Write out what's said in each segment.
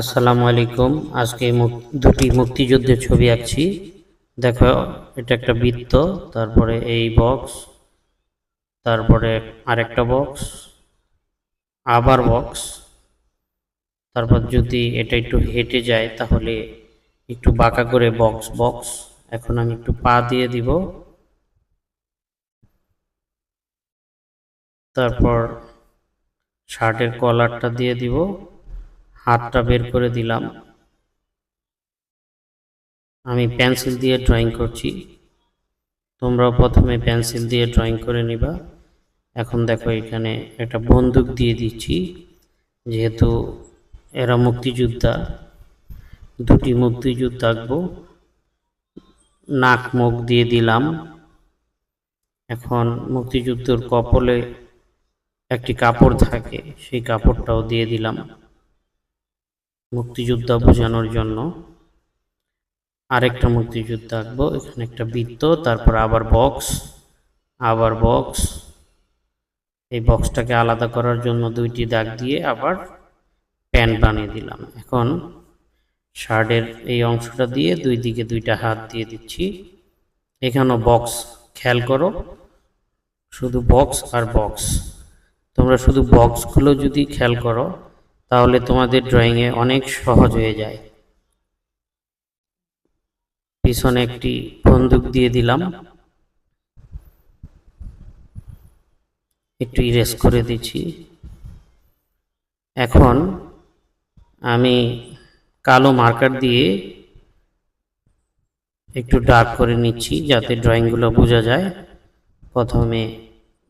আসসালামু আলাইকুম। আজকে দুটি মুক্তিযুদ্ধের ছবি আঁকছি। দেখো, এটা একটা বৃত্ত, তারপরে এই বক্স, তারপরে আরেকটা বক্স, আবার বক্স। তারপর যদি এটা একটু হেঁটে যায়, তাহলে একটু বাঁকা করে বক্স বক্স। এখন আমি একটু পা দিয়ে দিব। তারপর শার্টের কলারটা দিয়ে দিব। হাতটা বের করে দিলাম। আমি পেন্সিল দিয়ে ড্রয়িং করছি। তোমরাও প্রথমে পেন্সিল দিয়ে ড্রয়িং করে নিবা। এখন দেখো এখানে একটা বন্দুক দিয়ে দিচ্ছি, যেহেতু এরা মুক্তিযোদ্ধা, দুটি মুক্তিযুদ্ধ আঁকবো। নাক মুখ দিয়ে দিলাম। এখন মুক্তিযুদ্ধর কপলে একটি কাপড় থাকে, সেই কাপড়টাও দিয়ে দিলাম। মুক্তিযোদ্ধা বোঝানোর জন্য আরেকটা মুক্তিযোদ্ধা আঁকবো। এখানে একটা বৃত্ত, তারপর আবার বক্স আবার বক্স। এই বক্সটাকে আলাদা করার জন্য দুইটি দাগ দিয়ে আবার প্যান্ট বানিয়ে দিলাম। এখন শার্টের এই অংশটা দিয়ে দুই দিকে দুইটা হাত দিয়ে দিচ্ছি। এখানেও বক্স, খেয়াল করো, শুধু বক্স আর বক্স। তোমরা শুধু বক্সগুলো যদি খেয়াল করো তাহলে তোমাদের ড্রয়িংয়ে অনেক সহজ হয়ে যায়। পিছনে একটি বন্দুক দিয়ে দিলাম। একটু ইরেজ করে দিচ্ছি। এখন আমি কালো মার্কার দিয়ে একটু ডার্ক করে নিচ্ছি যাতে ড্রয়িংগুলো বোঝা যায়। প্রথমে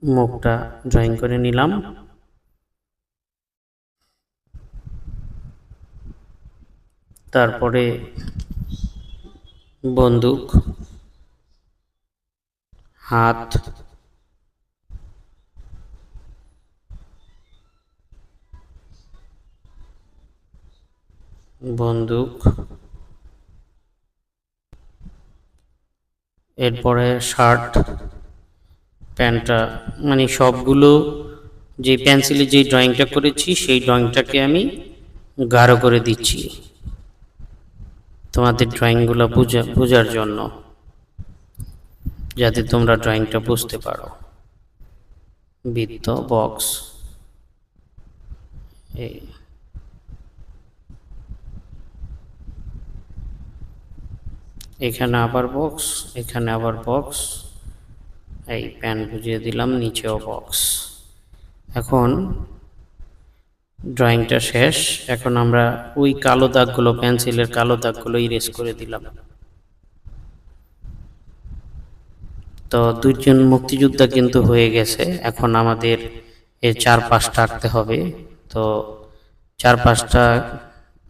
মুখটা ড্রয়িং করে নিলাম। তারপরে বন্দুক, হাত, বন্দুক, এরপরে শার্ট, প্যান্টটা মানে সবগুলো যে পেন্সিলে যে ড্রয়িংটা করেছি, সেই ড্রয়িংটাকে আমি গাঢ় করে দিচ্ছি। তোমাদের ড্রয়িংগুলো বোঝা বোঝার জন্য, যাতে তোমরা ড্রয়িংটা বুঝতে পারো। বৃত্ত, বক্স এই এখানে আবার বক্স, এখানে আবার বক্স। এই প্যান বুঝিয়ে দিলাম, নিচেও বক্স। এখন ড্রয়িংটা শেষ। এখন আমরা ওই কালো দাগগুলো, পেন্সিলের কালো দাগগুলো ইরেজ করে দিলাম। তো দুইজন মুক্তিযোদ্ধা কিন্তু হয়ে গেছে। এখন আমাদের এর চার পাঁচটা আঁকতে হবে। তো চার পাঁচটা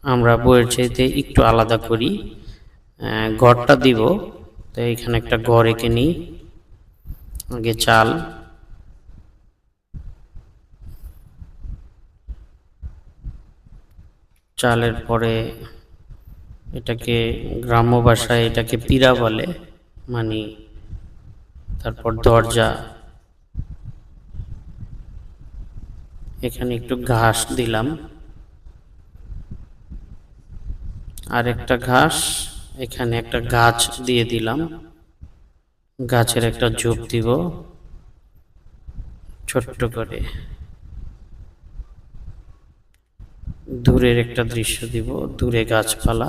আমরা বইয়ের চাইতে একটু আলাদা করি। ঘরটা দিব। তো এখানে একটা ঘর এঁকে নিই। আগে চাল। চালের পরে এটাকে গ্রাম্য ভাষায় এটাকে পীড়া বলে মানে তারপর দরজা। এখানে একটু ঘাস দিলাম। আর একটা ঘাস, এখানে একটা গাছ দিয়ে দিলাম। গাছের একটা ঝোপ দিব। ছোট্ট করে। দূরের একটা দৃশ্য দিব, দূরে গাছপালা।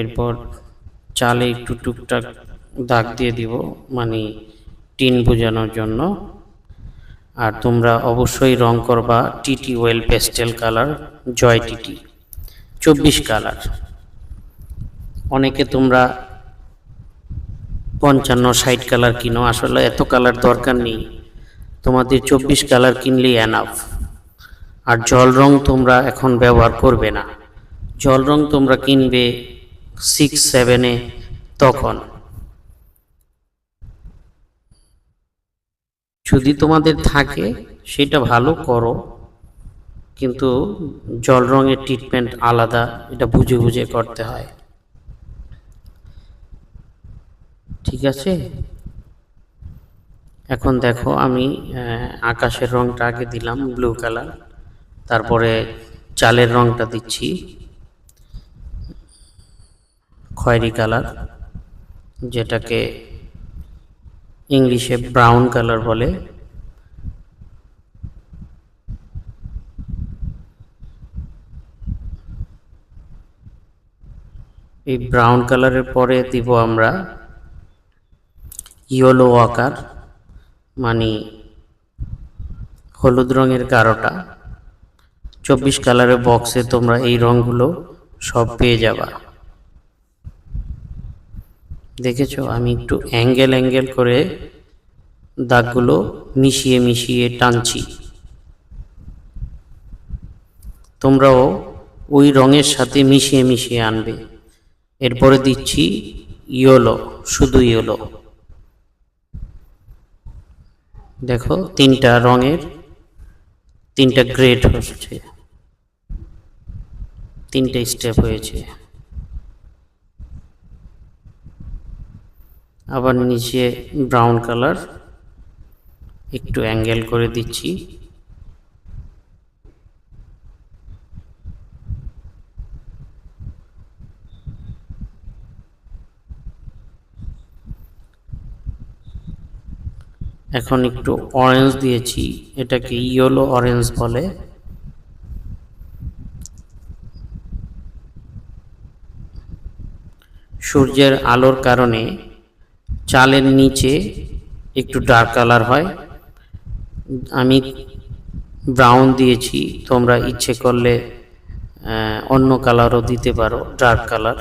এরপর চালে একটু টুকটাক দাগ দিয়ে দিব মানে টিন বোঝানোর জন্য। আর তোমরা অবশ্যই রং করবা টিটি ওয়েল পেস্টেল কালার, জয় টিটি, চব্বিশ কালার। অনেকে তোমরা পঞ্চান্ন, ষাট কালার কিনো, আসলে এত কালার দরকার নেই। তোমাদের চব্বিশ কালার কিনলেই এনাফ আর জল রং তোমরা এখন ব্যবহার করবে না। জল রং তোমরা কিনবে সিক্স সেভেনে তখন। যদি তোমাদের থাকে, সেটা ভালো করো। কিন্তু জল রঙের ট্রিটমেন্ট আলাদা, এটা বুঝে বুঝে করতে হয়। ঠিক আছে? এখন দেখো আমি আকাশের রংটা আগে দিলাম ব্লু কালার তারপরে চালের রংটা দিচ্ছি, খয়েরি কালার যেটাকে ইংলিশে ব্রাউন কালার বলে। এই ব্রাউন কালারের পরে দিব আমরা ইয়েলো আকার। মানে হলুদ রঙের গাঢ়টা চব্বিশ কালারের বক্সে তোমরা এই রঙগুলো সব পেয়ে যাবা। দেখেছ? আমি একটু অ্যাঙ্গেল অ্যাঙ্গেল করে দাগগুলো মিশিয়ে মিশিয়ে টানছি। তোমরাও ওই রঙের সাথে মিশিয়ে মিশিয়ে আনবে। এরপরে দিচ্ছি ইয়োলো শুধু ইয়েলো দেখো, তিনটা রঙের, তিনটা গ্রেড হচ্ছে তিনটে স্টেপ হয়েছে। আবার নিচে ব্রাউন কালার, একটু অ্যাঙ্গেল করে দিচ্ছি। এখন একটু অরেঞ্জ দিয়েছি, এটাকে ইয়েলো অরেঞ্জ বলে। সূর্যের আলোর কারণে চালের নিচে একটু ডার্ক কালার হয়। আমি ব্রাউন দিয়েছি, তোমরা ইচ্ছে করলে অন্য কালারও দিতে পারো ডার্ক কালার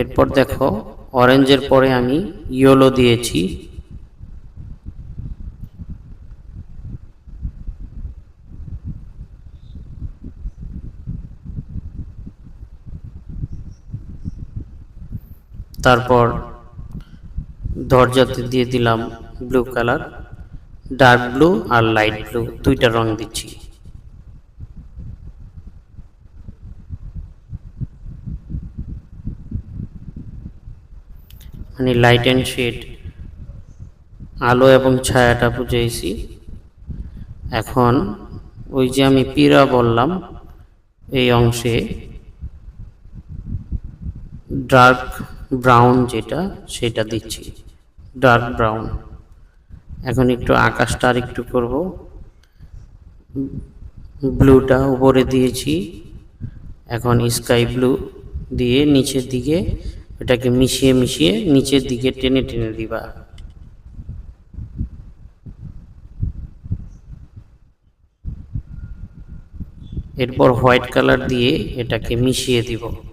এরপর দেখো অরেঞ্জের পরে আমি ইয়েলো দিয়েছি। তারপর দরজাতে দিয়ে দিলাম ব্লু কালার ডার্ক ব্লু আর লাইট ব্লু দুইটা রং দিচ্ছি। মানে লাইট অ্যান্ড শেড আলো এবং ছায়াটা বুঝেছি এখন ওই যে আমি পীড়া বললাম, এই অংশে ডার্ক ব্রাউন যেটা, সেটা দিচ্ছি। ডার্ক ব্রাউন এখন একটু আকাশটা আর একটু করব। ব্লুটা উপরে দিয়েছি। এখন স্কাই ব্লু দিয়ে নিচের দিকে এটাকে মিশিয়ে মিশিয়ে নিচের দিকে টেনে টেনে দিবা। এরপর হোয়াইট কালার দিয়ে এটাকে মিশিয়ে দিব।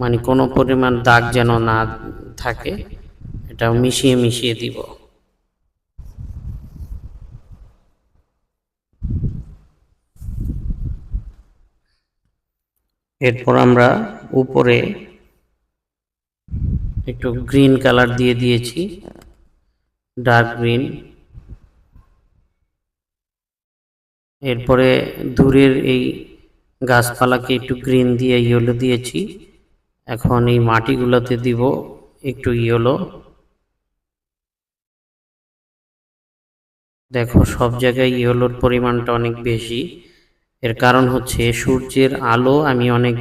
মানে কোনো পরিমাণ দাগ যেন না থাকে এটা মিশিয়ে মিশিয়ে দিব। এরপর আমরা উপরে একটু গ্রিন কালার দিয়ে দিয়েছি, ডার্ক গ্রিন। এরপরে দূরের এই গাছপালাকে একটু গ্রিন দিয়ে ইয়েলো দিয়েছি। এখন এই মাটিগুলোতে দিব একটু ইয়েলো। দেখো, সব জায়গায় ইয়েলোর পরিমাণটা অনেক বেশি। এর কারণ হচ্ছে সূর্যের আলো আমি অনেক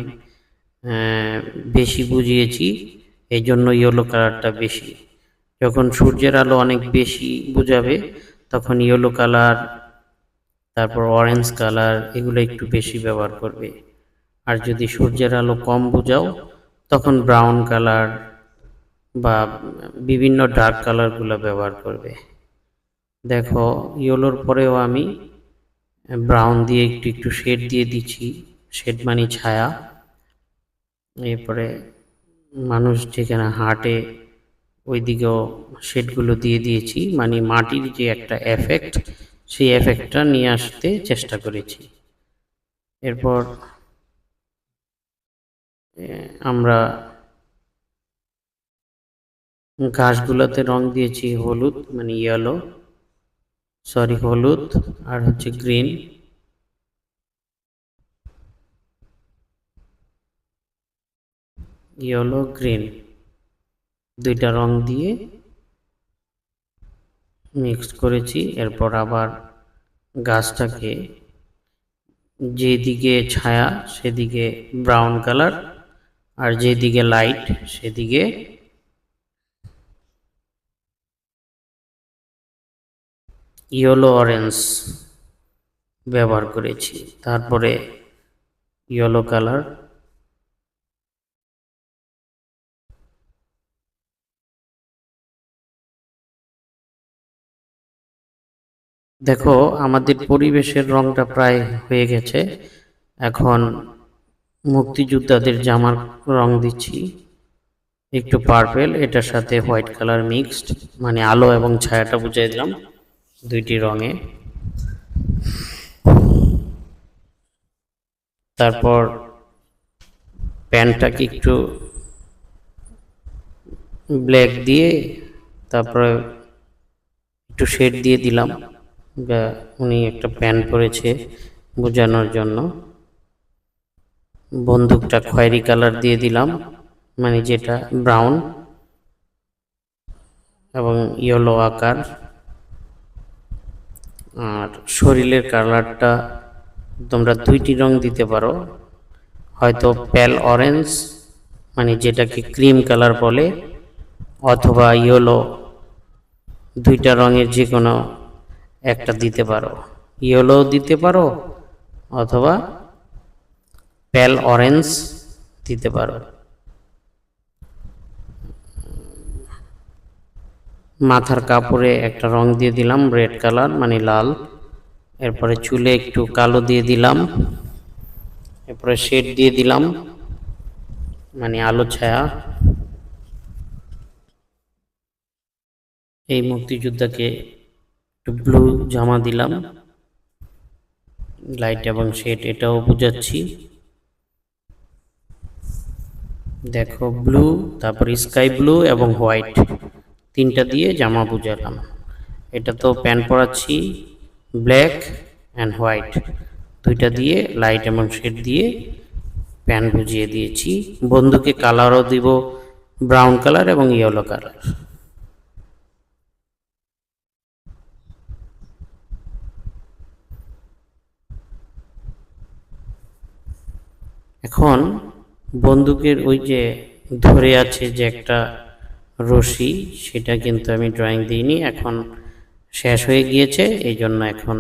বেশি বুঝিয়েছি এই জন্য ইয়েলো কালারটা বেশি। যখন সূর্যের আলো অনেক বেশি বুঝাবে, তখন ইয়েলো কালার, তারপর অরেঞ্জ কালার, এগুলো একটু বেশি ব্যবহার করবে। আর যদি সূর্যের আলো কম বুঝাও তখন ব্রাউন কালার বা বিভিন্ন ডার্ক কালারগুলো ব্যবহার করবে। দেখো ইয়েলোর পরেও আমি ব্রাউন দিয়ে একটু একটু শেড দিয়ে দিচ্ছি। শেড মানে ছায়া। এরপরে মানুষ যেখানে হাঁটে ওই দিকেও শেডগুলো দিয়ে দিয়েছি। মানে মাটির যে একটা এফেক্ট সেই এফেক্টটা নিয়ে আসতে চেষ্টা করেছি। এরপর আমরা ঘাসগুলোতে রং দিয়েছি হলুদ মানে ইয়েলো সরি হলুদ, আর হচ্ছে গ্রিন ইয়েলো গ্রিন দুইটা রং দিয়ে মিক্স করেছি, এরপর আবার গাছটাকে যেদিকে ছায়া, সেদিকে ব্রাউন কালার আর যেদিকে লাইট সেদিকে ইয়েলো অরেঞ্জ ব্যবহার করেছি। তারপরে ইয়েলো কালার দেখো আমাদের পরিবেশের রংটা প্রায় হয়ে গেছে। এখন মুক্তিযোদ্ধাদের জামার রং দিচ্ছি। একটু পার্পেল এটার সাথে হোয়াইট কালার মিক্সড মানে আলো এবং ছায়াটা বুঝিয়ে দিলাম দুইটি রঙে। তারপর প্যান্টটাকে একটু ব্ল্যাক দিয়ে তারপরে একটু শেড দিয়ে দিলাম। উনি একটা প্যান্ট পরেছে বোঝানোর জন্য। বন্দুকটা খয়েরি কালার দিয়ে দিলাম মানে যেটা ব্রাউন এবং ইয়েলো আকার। আর শরীরের কালারটা তোমরা দুইটি রং দিতে পারো, হয়তো প্যাল অরেঞ্জ মানে যেটাকে ক্রিম কালার বলে, অথবা ইয়েলো, দুইটা রঙের যে কোনো একটা দিতে পারো। ইয়েলো দিতে পারো, অথবা প্যাল অরেঞ্জ দিতে পারো। মাথার কাপড়ে একটা রং দিয়ে দিলাম, রেড কালার মানে লাল। এরপরে চুলে একটু কালো দিয়ে দিলাম। এরপরে শেড দিয়ে দিলাম মানে আলো ছায়া। এই মুক্তিযোদ্ধাকে একটু ব্লু জামা দিলাম। লাইট এবং শেড, এটাও বুঝাচ্ছি। দেখো ব্লু, তারপর স্কাই ব্লু এবং হোয়াইট। তিনটা দিয়ে জামা বুঝালাম। এটা তো প্যান্ট পরাচ্ছি, ব্ল্যাক অ্যান্ড হোয়াইট। দুইটা দিয়ে লাইট এবং শেড দিয়ে প্যান্ট বুঝিয়ে দিয়েছি। বন্ধুকে কালারও দিব, ব্রাউন কালার এবং ইয়েলো কালার। এখন বন্দুকের ওই যে ধরে আছে যে একটা রশি, সেটা কিন্তু আমি ড্রয়িং দিইনি, এখন শেষ হয়ে গিয়েছে, এই জন্য এখন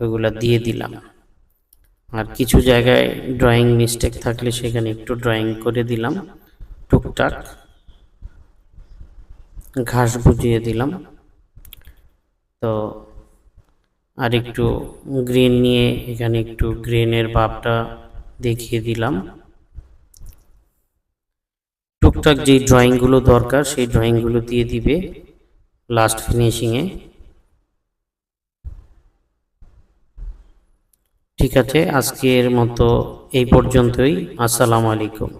ওইগুলা দিয়ে দিলাম। আর কিছু জায়গায় ড্রয়িং মিস্টেক থাকলে সেখানে একটু ড্রয়িং করে দিলাম, টুকটাক। ঘাস বুঝিয়ে দিলাম। তো আর একটু গ্রিন নিয়ে এখানে একটু গ্রিনের ভাবটা দেখিয়ে দিলাম। টুকটাক যে ড্রয়িংগুলো দরকার, সেই ড্রয়িংগুলো দিয়ে দিবে লাস্ট ফিনিশিংয়ে ঠিক আছে, আজকের মতো এই পর্যন্তই। আসসালামু আলাইকুম।